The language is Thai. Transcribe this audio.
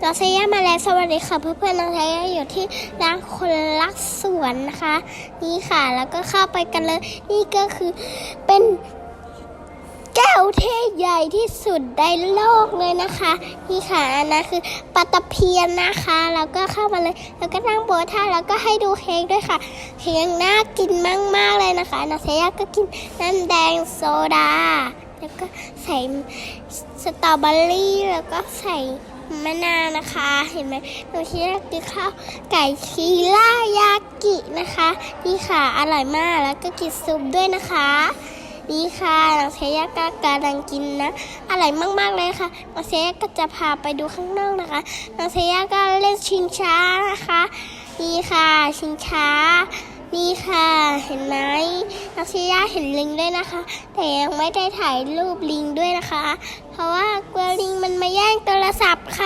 เราเซย่ามาแล้วสวัสดีค่ะเพื่อนๆน้องเซย่าอยู่ที่ร้านคนรักสวนนะคะ นี่ค่ะแล้วก็เข้าไปกันเลย นี่ก็คือเป็นแก้วเทใหญ่ที่สุดในโลกเลยนะคะ นี่ค่ะอันนั้นคือปลาตะเพียนนะคะ แล้วก็เข้ามาเลย แล้วก็นั่งโบท่าแล้วก็ให้ดูเค้กด้วยค่ะ เค้กน่ากินมากๆเลยนะคะน้องเซยาก็กินน้ำแดงโซดา แล้วก็ใส่สตรอเบอรี่แล้วก็ใส่ มะนาวนะคะ เห็นไหมหนูคิดว่ากินข้าวไก่คีร่ายากินะคะนี่ค่ะอร่อยมากแล้วก็กินซุปด้วยนะคะ นี่ค่ะน้องเซย่าก็กำลังกินนะอร่อยมากๆเลยค่ะน้องเซย่าก็จะพาไปดูข้างนอกนะคะน้องเซย่าก็เล่นชิงช้านะคะ นี่ค่ะชิงช้านี่ค่ะเห็นไหมนักเซียาเห็นลิงด้วยนะคะ แต่ยังไม่ได้ถ่ายรูปลิงด้วยนะคะ เพราะว่ากลัวลิงมันมาแย่งโทรศัพท์ค่ะ